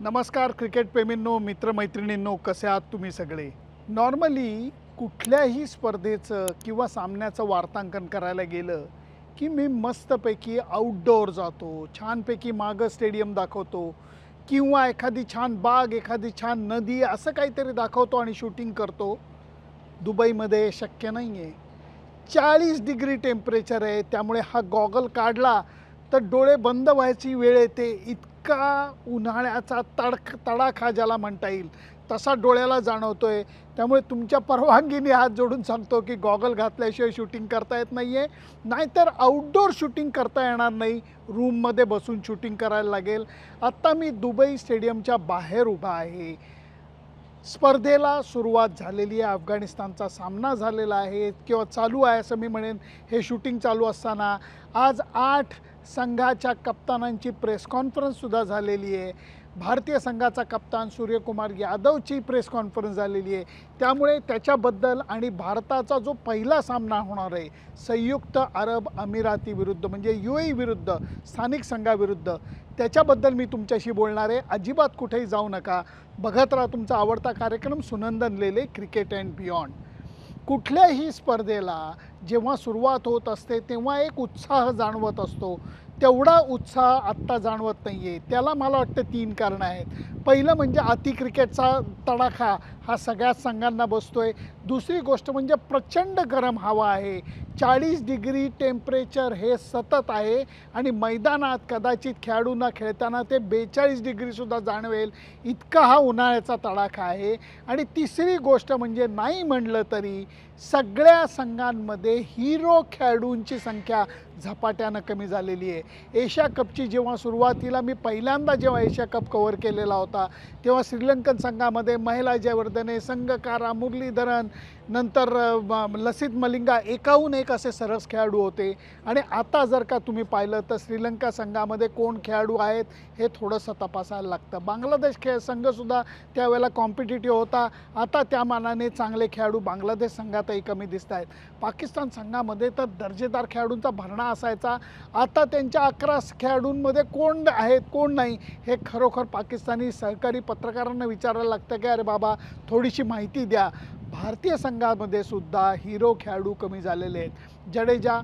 नमस्कार क्रिकेटप्रेमींनो मित्रमैत्रिणींनो कसे आहात तुम्ही सगळे? नॉर्मली कुठल्याही स्पर्धेचं किंवा सामन्याचं वार्तांकन करायला गेलं की मी मस्तपैकी आउटडोअर जातो छानपैकी मागं स्टेडियम दाखवतो किंवा एखादी छान बाग एखादी छान नदी असं काहीतरी दाखवतो आणि शूटिंग करतो. दुबईमध्ये शक्य नाही आहे चाळीस डिग्री टेम्परेचर आहे त्यामुळे हा गॉगल काढला तर डोळे बंद व्हायची वेळ येते इतका उन्हाळ्याचा तडक तडाखा ज्याला म्हणता येईल तसा डोळ्याला जाणवतो आहे त्यामुळे तुमच्या परवानगीने हात जोडून सांगतो की गॉगल घातल्याशिवाय शूटिंग करता येत नाही आहे नाहीतर आउटडोअर शूटिंग करता येणार नाही. रूममध्ये बसून शूटिंग करायला लागेल. आत्ता मी दुबई स्टेडियमच्या बाहेर उभा आहे. स्पर्धेला सुरुवात झालेली आहे. अफगाणिस्तानचा सामना झालेला आहे किंवा चालू आहे असं मी म्हणेन. हे शूटिंग चालू असताना आज आठ संघाच्या कप्तानांची प्रेस कॉन्फरन्ससुद्धा झालेली आहे. भारतीय संघाचा कप्तान सूर्यकुमार यादवची प्रेस कॉन्फरन्स झालेली आहे. त्यामुळे त्याच्याबद्दल आणि भारताचा जो पहिला सामना होणार आहे संयुक्त अरब अमिरातीविरुद्ध म्हणजे यू ए विरुद्ध स्थानिक संघाविरुद्ध त्याच्याबद्दल मी तुमच्याशी बोलणार आहे. अजिबात कुठेही जाऊ नका. बघत राहा तुमचा आवडता कार्यक्रम Sunandan Lele cricket and beyond. कुठल्याही स्पर्धेला जेव्हा सुरुवात होत असते तेव्हा एक उत्साह जाणवत असतो. तेवढा उत्साह आत्ता जाणवत नाही आहे त्याला मला वाटतं तीन कारणं आहेत. पहिलं म्हणजे अति क्रिकेटचा तडाखा हा सगळ्याच संघांना बसतो आहे दुसरी गोष्ट म्हणजे प्रचंड गरम हवा आहे. चाळीस डिग्री टेम्परेचर हे सतत आहे आणि मैदानात कदाचित खेळाडूंना खेळताना ते बेचाळीस डिग्रीसुद्धा जाणवेल. इतका हा उन्हाळ्याचा तडाखा आहे. आणि तिसरी गोष्ट म्हणजे नाही म्हणलं तरी सगळ्या संघांमध्ये हिरो खेळाडूंची संख्या झपाट्यानं कमी झालेली आहे. एशिया कपची जेव्हा सुरुवातीला मी पहिल्यांदा जेव्हा एशिया कप कव्हर केलेला होता तेव्हा श्रीलंकन संघामध्ये महिला जयवर्धने संघकारा मुरलीधरन नंतर लसित मलिंगा एकाहून एक असे सरस खेळाडू होते. आणि आता जर का तुम्ही पाहिलं तर श्रीलंका संघामध्ये कोण खेळाडू आहेत हे थोडंसं तपासायला लागतं. बांगलादेश खेळ संघसुद्धा त्यावेळेला कॉम्पिटिटिव्ह होता. आता त्या मानाने चांगले खेळाडू बांगलादेश संघातही कमी दिसत आहेत. पाकिस्तान संघामध्ये तर दर्जेदार खेळाडूंचा भरणा असायचा. आता त्यांच्या अकरा खेळाडूंमध्ये कोण आहेत कोण नाही हे खरोखर पाकिस्तानी सहकारी पत्रकारांना विचारायला लागतं की अरे बाबा थोडीशी माहिती द्या. भारतीय संघामध्ये सुद्धा हिरो खेळाडू कमी झालेले आहेत. जडेजा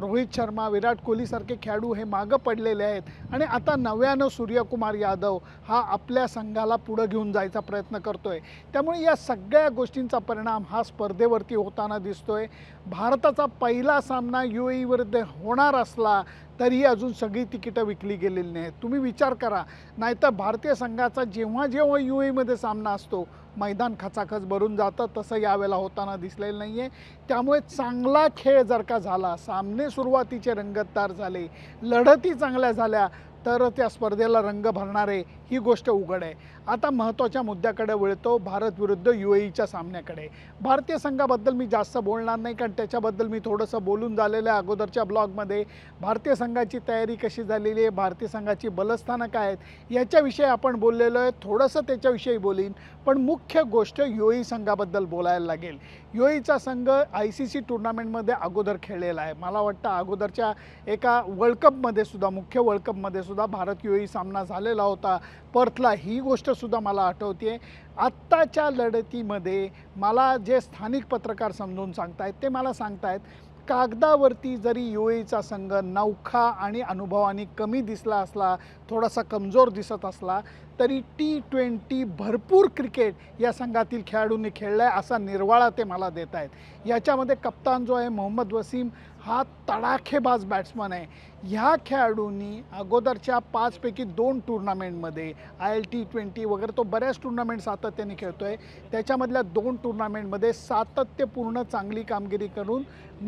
रोहित शर्मा विराट कोहलीसारखे खेळाडू हे मागं पडलेले आहेत. आणि आता नव्यानं सूर्यकुमार यादव हा आपल्या संघाला पुढं घेऊन जायचा प्रयत्न करतो आहे त्यामुळे या सगळ्या गोष्टींचा परिणाम हा स्पर्धेवरती होताना दिसतो आहे भारताचा पहिला सामना यू ए विरुद्ध होणार असला तरीही अजून सगळी तिकीटं विकली गेलेली नाहीत. तुम्ही विचार करा नाहीतर भारतीय संघाचा जेव्हा जेव्हा यू एमध्ये सामना असतो मैदान खचाखच भरून जातं. तसं यावेळेला होताना दिसलेलं नाही आहे त्यामुळे चांगला खेळ जर का झाला सामने सुरुवातीचे रंगतदार झाले लढती चांगल्या झाल्या तर त्या स्पर्धेला रंग भरणारे ही गोष्ट उघड आहे. आता महत्त्वाच्या मुद्द्याकडे वळतो भारत विरुद्ध यू एच्या सामन्याकडे. भारतीय संघाबद्दल मी जास्त बोलणार नाही कारण त्याच्याबद्दल मी थोडंसं बोलून झालेलं आहे अगोदरच्या ब्लॉगमध्ये. भारतीय संघाची तयारी कशी झालेली आहे भारतीय संघाची बलस्थानं काय आहेत याच्याविषयी आपण बोललेलो आहे. थोडंसं त्याच्याविषयी बोलीन पण मुख्य गोष्ट युई संघाबद्दल बोलायला लागेल. युईचा संघ आय सी सी टुर्नामेंटमध्ये अगोदर खेळलेला आहे. मला वाटतं अगोदरच्या एका वर्ल्ड कपमध्ये सुद्धा मुख्य वर्ल्ड कपमध्ये सुद्धा भारत युई सामना झालेला होता. पर्थला ही गोष्टसुद्धा मला आठवते. आत्ताच्या लढतीमध्ये मला जे स्थानिक पत्रकार समजून सांगतायत ते मला सांगतायत कागदावरती जरी यू एचा संघ नौखा आणि अनुभवाने कमी दिसला असला थोडासा कमजोर दिसत असला तरी टी ट्वेंटी भरपूर क्रिकेट या संघातील खेळाडूंनी खेळला आहे असा निर्वाळा ते मला देत आहेत याच्यामध्ये कप्तान जो आहे मोहम्मद वसीम हा तडाखेबाज बॅट्समन आहे. ह्या खेळाडूंनी अगोदरच्या पाचपैकी दोन टुर्नामेंटमध्ये आय एल टी ट्वेंटी वगैरे तो बऱ्याच टुर्नामेंट सातत्याने खेळतो आहे त्याच्यामधल्या दोन टुर्नामेंटमध्ये सातत्यपूर्ण चांगली कामगिरी करून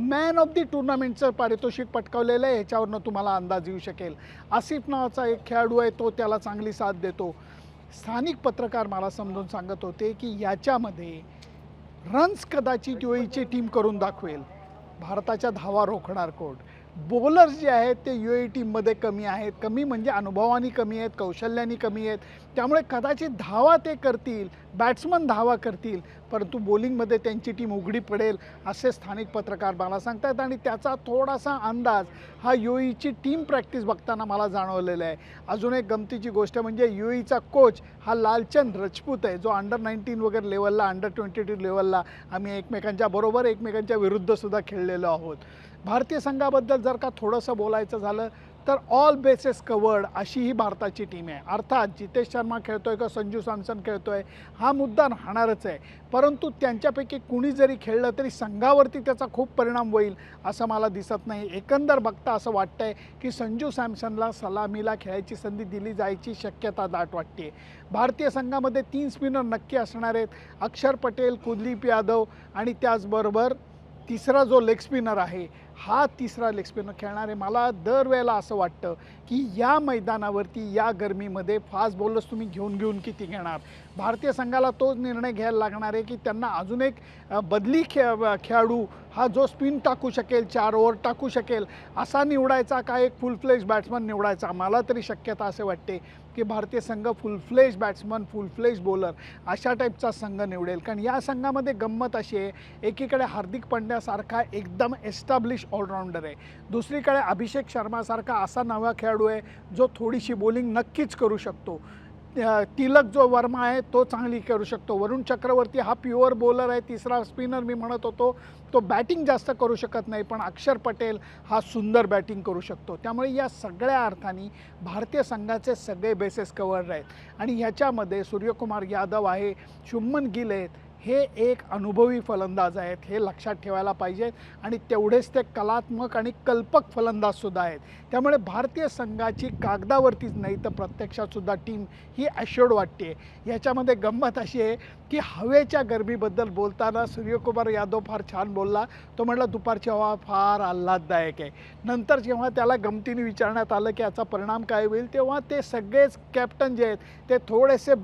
मॅन ऑफ दी टुर्नामेंटचं पारितोषिक पटकावलेलं आहे. ह्याच्यावरनं तुम्हाला अंदाज येऊ शकेल. आसिफ नावाचा एक खेळाडू आहे तो त्याला चांगली साथ देतो. स्थानिक पत्रकार मला समजून सांगत होते की याच्यामध्ये रन्स कदाचित युईची टीम करून दाखवेल. भारताच्या धावा रोखणार कोण? बॉलर्स जे आहेत ते यू ए टीममध्ये कमी आहेत. कमी म्हणजे अनुभवाने कमी आहेत कौशल्याने कमी आहेत. त्यामुळे कदाचित धावा ते करतील बॅट्समन धावा करतील परंतु बॉलिंगमध्ये त्यांची टीम उघडी पडेल असे स्थानिक पत्रकार मला सांगतात आणि त्याचा थोडासा अंदाज हा यू ईची टीम प्रॅक्टिस बघताना मला जाणवलेला आहे. अजून एक गमतीची गोष्ट म्हणजे यू ईचा कोच हा लालचंद रजपूत आहे जो अंडर नाईन्टीन वगैरे लेवलला अंडर ट्वेंटी टू लेवलला आम्ही एकमेकांच्या बरोबर एकमेकांच्या विरुद्धसुद्धा खेळलेलो आहोत. भारतीय संघाबद्दल जर का थोडंसं बोलायचं झालं तर ऑल बेसेस कवर्ड अशी ही भारताची टीम आहे. अर्थात जितेश शर्मा खेळतो आहे का संजू सॅमसन खेळतो आहे हा मुद्दा राहणारच आहे. परंतु त्यांच्यापैकी कुणी जरी खेळलं तरी संघावरती त्याचा खूप परिणाम होईल असं मला दिसत नाही. एकंदर बघता असं वाटतंय की संजू सॅमसनला सलामीला खेळायची संधी दिली जायची शक्यता दाट वाटते भारतीय संघामध्ये तीन स्पिनर नक्की असणार आहेत अक्षर पटेल कुलदीप यादव आणि त्याचबरोबर तिसरा जो लेग स्पिनर आहे हा तिसरा लेग स्पिनर खेळणार आहे. मला दरवेळेला असं वाटतं की या मैदानावरती या गरमीमध्ये फास्ट बॉलर्स तुम्ही घेऊन घेऊन किती घेणार? भारतीय संघाला तोच निर्णय घ्यायला लागणार आहे की त्यांना अजून एक बदली खे खेळाडू हा जो स्पिन टाकू शकेल चार ओव्हर टाकू शकेल असा निवडायचा का एक फुल फ्लेज बॅट्समन निवडायचा? मला तरी शक्यता असे वाटते की भारतीय संघ full fledge batsman full fledge bowler अशा टाईपचा संघ निवडेल. कारण या संघामध्ये गंमत अशी आहे एकीकडे हार्दिक पंड्यासारखा एकदम एस्टॅब्लिश ऑलराऊंडर आहे. दुसरीकडे अभिषेक शर्मासारखा असा नवा खेळाडू आहे जो थोडीशी बॉलिंग नक्कीच करू शकतो. तिलक जो वर्मा आहे तो चांगली करू शकतो. वरुण चक्रवर्ती हा प्युअर बॉलर आहे तिसरा स्पिनर मी म्हणत होतो. तो बॅटिंग जास्त करू शकत नाही पण अक्षर पटेल हा सुंदर बॅटिंग करू शकतो. त्यामुळे या सगळ्या अर्थाने भारतीय संघाचे सगळे बेसेस कवर आहेत. आणि ह्याच्यामध्ये सूर्यकुमार यादव आहे शुभमन गिल आहेत हे एक अनुभवी फलंदाज आहेत हे लक्षात ठेवायला पाहिजेत. आणि तेवढेच ते कलात्मक आणि कल्पक फलंदाजसुद्धा आहेत. त्यामुळे भारतीय संघाची कागदावरतीच नाही तर प्रत्यक्षातसुद्धा टीम ही ॲश्युअर्ड वाटते. याच्यामध्ये गंमत अशी आहे की हवेच्या गरमीबद्दल बोलताना सूर्यकुमार यादव फार छान बोलला. तो म्हटला दुपारची हवा फार आल्हाददायक आहे. नंतर जेव्हा त्याला गमतीने विचारण्यात आलं की याचा परिणाम काय होईल तेव्हा ते सगळेच कॅप्टन जे आहेत ते थोडेसे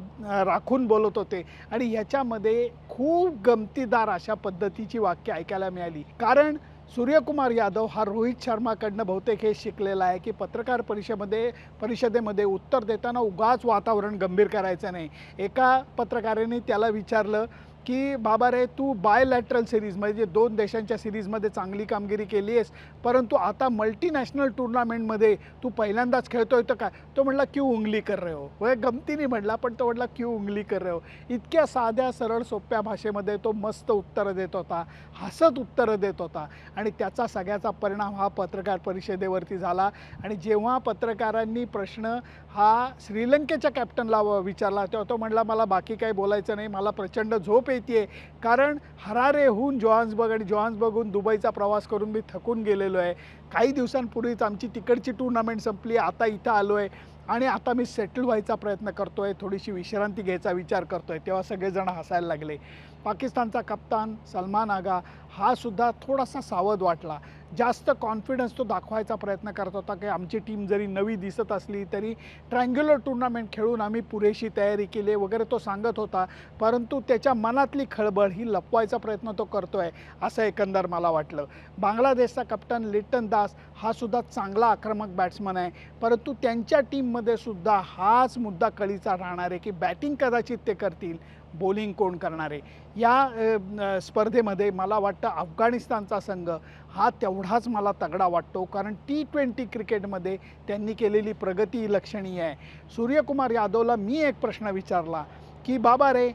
राखून बोलत होते. आणि ह्याच्यामध्ये खूप गमतीदार अशा पद्धतीची वाक्य ऐकायला मिळाली. कारण सूर्यकुमार यादव हा रोहित शर्माकडनं बहुतेक हे शिकलेला आहे की पत्रकार परिषदेमध्ये परिषदेमध्ये उत्तर देताना उगाच वातावरण गंभीर करायचं नाही. एका पत्रकाराने त्याला विचारलं की बाबा रे तू बायलॅटरल सिरीज म्हणजे दोन देशांच्या सिरीजमध्ये चांगली कामगिरी केली आहेस परंतु आता मल्टीनॅशनल टुर्नामेंटमध्ये तू पहिल्यांदाच खेळतोय तर काय? तो म्हटला क्यू उंगली कर रे हो. वय गमतीने म्हटला पण तो म्हटला क्यू उंगली कर रे हो. इतक्या साध्या सरळ सोप्या भाषेमध्ये तो मस्त उत्तरं देत होता हसत उत्तरं देत होता. आणि त्याचा सगळ्याचा परिणाम हा पत्रकार परिषदेवरती झाला. आणि जेव्हा पत्रकारांनी प्रश्न हा श्रीलंकेच्या कॅप्टनला व- विचारला तेव्हा तो म्हणला मला बाकी काही बोलायचं नाही मला प्रचंड झोप येते कारण हरारेहून जॉहान्सबर्ग आणि जॉहान्सबर्गहून दुबईचा प्रवास करून मी थकून गेलेलो आहे. काही दिवसांपूर्वीच आमची तिकडची टुर्नामेंट संपली आता इथं आलो आहे आणि आता मी सेटल व्हायचा प्रयत्न करतो आहे थोडीशी विश्रांती घ्यायचा विचार करतो आहे तेव्हा सगळेजण हसायला लागले. पाकिस्तानचा कप्तान सलमान आगा हा सुद्धा थोडासा सावध वाटला. जास्त कॉन्फिडन्स तो दाखवायचा प्रयत्न करत होता की आमची टीम जरी नवी दिसत असली तरी ट्रँग्युलर टुर्नामेंट खेळून आम्ही पुरेशी तयारी केली वगैरे तो सांगत होता. परंतु त्याच्या मनातली खळबळ ही लपवायचा प्रयत्न तो करतो आहे असं एकंदर मला वाटलं. बांगलादेशचा कप्टन लिटन दास हा सुद्धा चांगला आक्रमक बॅट्समन आहे. परंतु त्यांच्या टीममध्ये सुद्धा हाच मुद्दा कळीचा राहणार आहे की बॅटिंग कदाचित ते करतील. बॉलिंग कोण करणार? आहे या स्पर्धेमध्ये मला वाटतं अफगाणिस्तानचा संघ हा तेवढाच मला तगडा वाटतो. कारण टी ट्वेंटी क्रिकेटमध्ये त्यांनी केलेली प्रगती लक्षणीय आहे. सूर्यकुमार यादवला मी एक प्रश्न विचारला की बाबा रे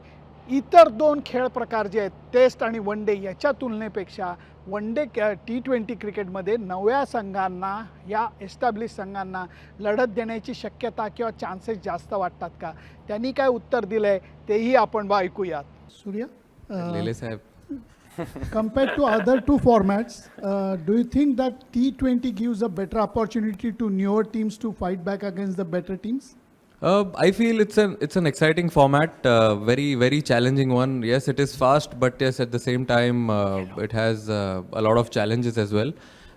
इतर दोन खेळ प्रकार जे आहेत टेस्ट आणि वन डे याच्या तुलनेपेक्षा वन डे टी ट्वेंटी क्रिकेटमध्ये नव्या संघांना या एस्टॅब्लिश संघांना लढत देण्याची शक्यता किंवा चान्सेस जास्त वाटतात का? त्यांनी काय उत्तर दिलं आहे तेही आपण बा ऐकूयात. सूर्य लेले साहेब. Compared to other two formats, uh, do you think that T20 gives a better opportunity to newer teams to fight back against the better teams? Uh, I feel it's an it's an exciting format, uh, very very challenging one. Yes, it is fast, but yes, at the same time, uh, it has uh, a lot of challenges as well.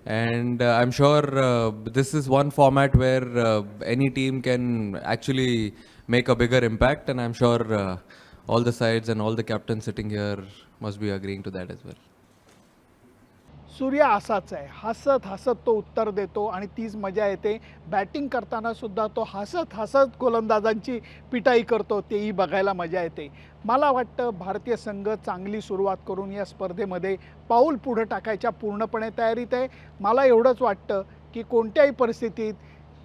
And uh, I'm sure uh, this is one format where uh, any team can actually make a bigger impact, and I'm sure uh, all the sides and all the captains sitting here must be agreeing to that as well. सूर्य असाच आहे. हसत हसत तो उत्तर देतो आणि तीच मजा येते. बॅटिंग करताना सुद्धा तो हसत हसत गोलंदाजांची पिटाई करतो तेही बघायला मजा येते. मला वाटतं भारतीय संघ चांगली सुरुवात करून या स्पर्धेमध्ये पाऊल पुढं टाकायच्या पूर्णपणे तयारीत आहे. मला एवढंच वाटतं की कोणत्याही परिस्थितीत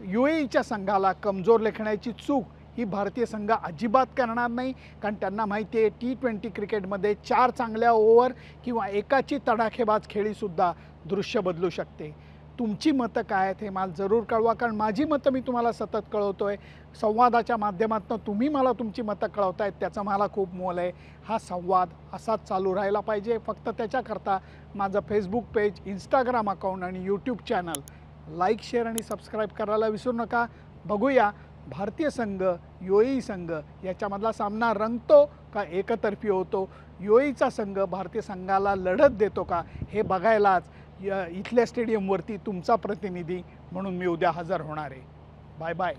यू एच्या संघाला कमजोर लेखण्याची चूक ही भारतीय संघ अजिबात करणार नाही. कारण त्यांना माहिती आहे टी ट्वेंटी क्रिकेटमध्ये चार चांगल्या ओव्हर किंवा एकाची तडाखेबाज खेळीसुद्धा दृश्य बदलू शकते. तुमची मतं काय आहेत हे मला जरूर कळवा. कारण माझी मतं मी तुम्हाला सतत कळवतो आहे संवादाच्या माध्यमातून तुम्ही मला तुमची मतं कळवतायत त्याचं मला खूप मोल आहे. हा संवाद असाच चालू राहायला पाहिजे. फक्त त्याच्याकरता माझं फेसबुक पेज इंस्टाग्राम अकाउंट आणि यूट्यूब चॅनल लाईक शेअर आणि सबस्क्राईब करायला विसरू नका. बघूया भारतीय संघ युएई संघ याच्यामधला सामना रंगतो का एकतर्फी होतो? युएईचा संघ भारतीय संघाला लढत देतो का? हे बघायलाच य इथल्या स्टेडियमवरती तुमचा प्रतिनिधी म्हणून मी उद्या हजर होणार आहे. Bye bye